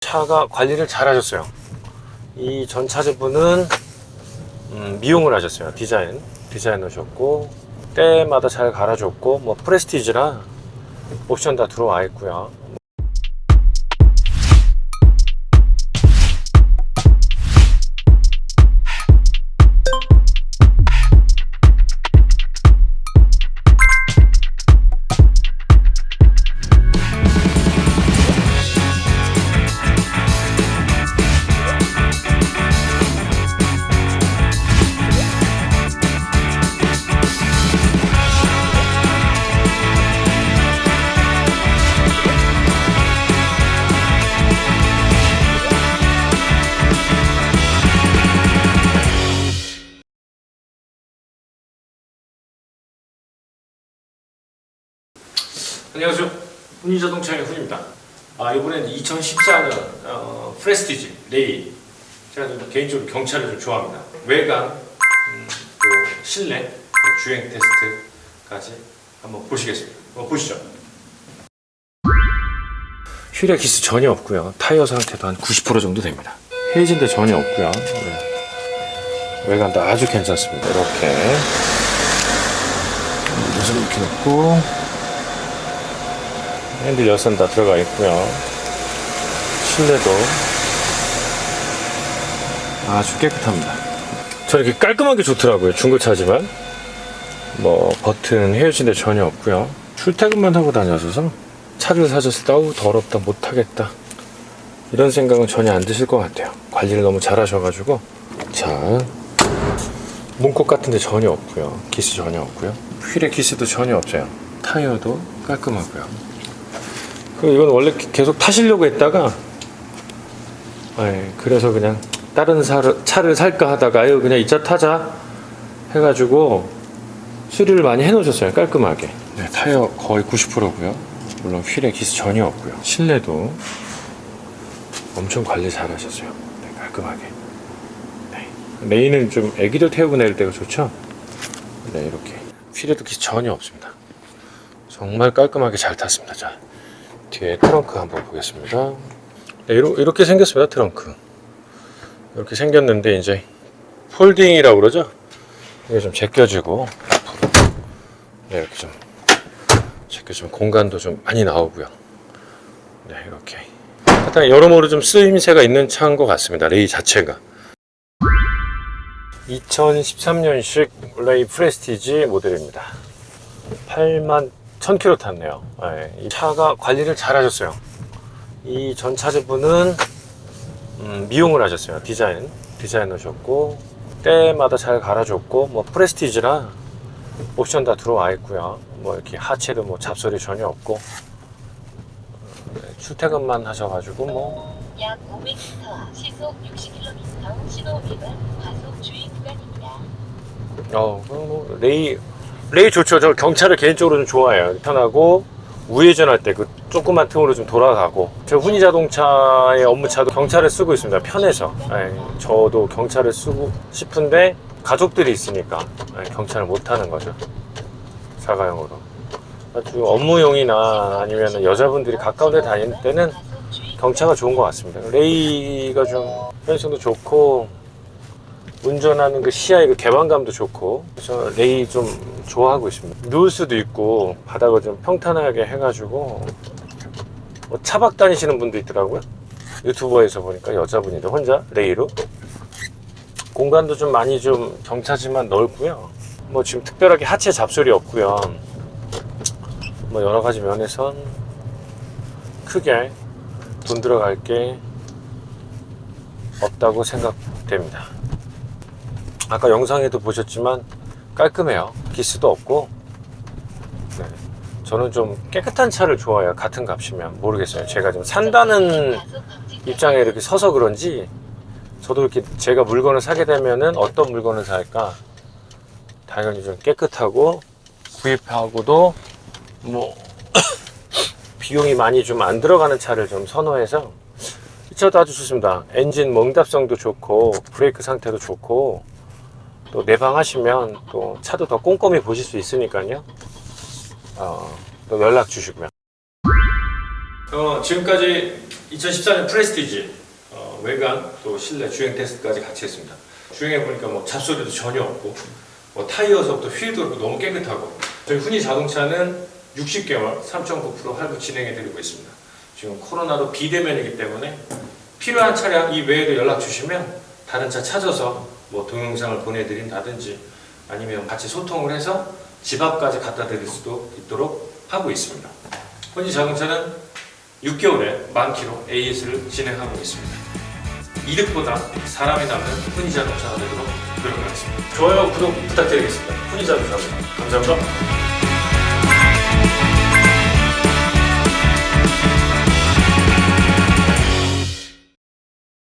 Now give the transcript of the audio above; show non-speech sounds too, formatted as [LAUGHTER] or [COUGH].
차가 관리를 잘 하셨어요. 이 전 차주분은 음, 미용을 하셨어요. 디자인 디자인 하셨고 때마다 잘 갈아줬고 뭐 프레스티지라 옵션 다 들어와 있고요. 안녕하세요. 훈이자동차의 훈입니다. 아, 이번엔 2014년 어, 프레스티지 레이. 제가 좀 개인적으로 경차를 좀 좋아합니다. 외관, 음, 또 실내, 또 주행 테스트까지 한번 보시겠습니다. 한번 보시죠. 휠에 기스 전혀 없고요. 타이어 상태도 한 90% 정도 됩니다. 헤어진 데 전혀 없고요. 네. 외관도 아주 괜찮습니다. 이렇게 무슨 이렇게 놓고 핸들 열선 다 들어가 있고요. 실내도 아주 깨끗합니다. 저 이렇게 깔끔하게 좋더라고요. 중고차지만 뭐 버튼 헤어진 데 전혀 없고요. 출퇴근만 하고 다녀서 차를 사셨을 때 어우 더럽다 못하겠다 이런 생각은 전혀 안 드실 것 같아요. 관리를 너무 잘 하셔가지고 자 문콕 같은 데 전혀 없고요. 기스 전혀 없고요. 휠에 기스도 전혀 없어요. 타이어도 깔끔하고요. 그 이건 원래 계속 타시려고 했다가 예, 그래서 그냥 다른 차를 살까 하다가 아유 그냥 이 차 타자 해가지고 수리를 많이 해놓으셨어요 깔끔하게. 네, 타이어 거의 90%고요. 물론 휠에 기스 전혀 없고요. 실내도 엄청 관리 잘 하셨어요. 네, 깔끔하게. 네. 레인은 좀 애기들 태우고 내릴 때가 좋죠? 네 이렇게. 휠에도 기스 전혀 없습니다. 정말 깔끔하게 잘 탔습니다 자 뒤에 트렁크 한번 보겠습니다. 네, 이렇게 생겼습니다. 트렁크. 이렇게 생겼는데 이제 폴딩이라고 그러죠. 이게 좀 제껴지고 앞으로 네, 이렇게 좀 제껴지면 공간도 좀 많이 나오고요. 네, 이렇게. 하여튼 여러모로 좀 쓰임새가 있는 차인 것 같습니다. 레이 자체가. 2013년식 레이 프레스티지 모델입니다. 8만 1000km 탔네요. 네, 이 차가 관리를 잘 하셨어요. 이 전 차주분은 음, 미용을 하셨어요. 디자인 디자인 하셨고 때마다 잘 갈아줬고 뭐 프레스티지라 옵션 다 들어와 있고요. 뭐 이렇게 하체도 뭐 잡소리 전혀 없고 네, 출퇴근만 하셔가지고 뭐 약 500m 시속 60km 신호 위반 과속 주의 구간입니다. 어, 그럼 뭐 레이 레이 좋죠. 저 경차를 개인적으로 좀 좋아해요. 편하고 우회전할 때 그 조그만 틈으로 좀 돌아가고 제 훈이 자동차의 업무차도 경차를 쓰고 있습니다. 편해서 예, 저도 경차를 쓰고 싶은데 가족들이 있으니까 예, 경차를 못 타는 거죠. 자가용으로. 아주 업무용이나 아니면 여자분들이 가까운 데 다닐 때는 경차가 좋은 것 같습니다. 레이가 좀 편의성도 좋고 운전하는 그 시야의 그 개방감도 좋고 그래서 레이 좀 좋아하고 있습니다. 누울 수도 있고 바닥을 좀 평탄하게 해가지고 뭐 차박 다니시는 분도 있더라고요. 유튜버에서 보니까 여자분인데 혼자 레이로 공간도 좀 많이 좀 경차지만 넓고요. 뭐 지금 특별하게 하체 잡소리 없고요. 뭐 여러 가지 면에선 크게 돈 들어갈 게 없다고 생각됩니다. 아까 영상에도 보셨지만 깔끔해요. 기스도 없고. 네. 저는 좀 깨끗한 차를 좋아해요. 같은 값이면 모르겠어요. 제가 좀 산다는 입장에 이렇게 서서 그런지 저도 이렇게 제가 물건을 사게 되면은 어떤 물건을 살까? 당연히 좀 깨끗하고 구입하고도 뭐 [COUGHS] 비용이 많이 좀 안 들어가는 차를 좀 선호해서 이 차도 아주 좋습니다. 엔진 멍답성도 좋고 브레이크 상태도 좋고 또 내방하시면 또 차도 더 꼼꼼히 보실 수 있으니까요. 어, 또 연락 주시고요. 어, 지금까지 2014년 프레스티지 어, 외관 또 실내 주행 테스트까지 같이 했습니다. 주행해 보니까 뭐 잡소리도 전혀 없고 뭐 타이어서부터 휠도 그렇고 너무 깨끗하고 저희 훈이 자동차는 60개월 3.9% 할부 진행해 드리고 있습니다. 지금 코로나도 비대면이기 때문에 필요한 차량 이 외에도 연락 주시면 다른 차 찾아서 뭐 동영상을 보내드린다든지 아니면 같이 소통을 해서 집 앞까지 갖다 드릴 수도 있도록 하고 있습니다. 훈이 자동차는 6개월에 만 킬로 AS를 진행하고 있습니다. 이득보다 사람이 남는 훈이 자동차가 되도록 노력하겠습니다. 좋아요, 구독 부탁드리겠습니다. 훈이 자동차입니다. 감사합니다.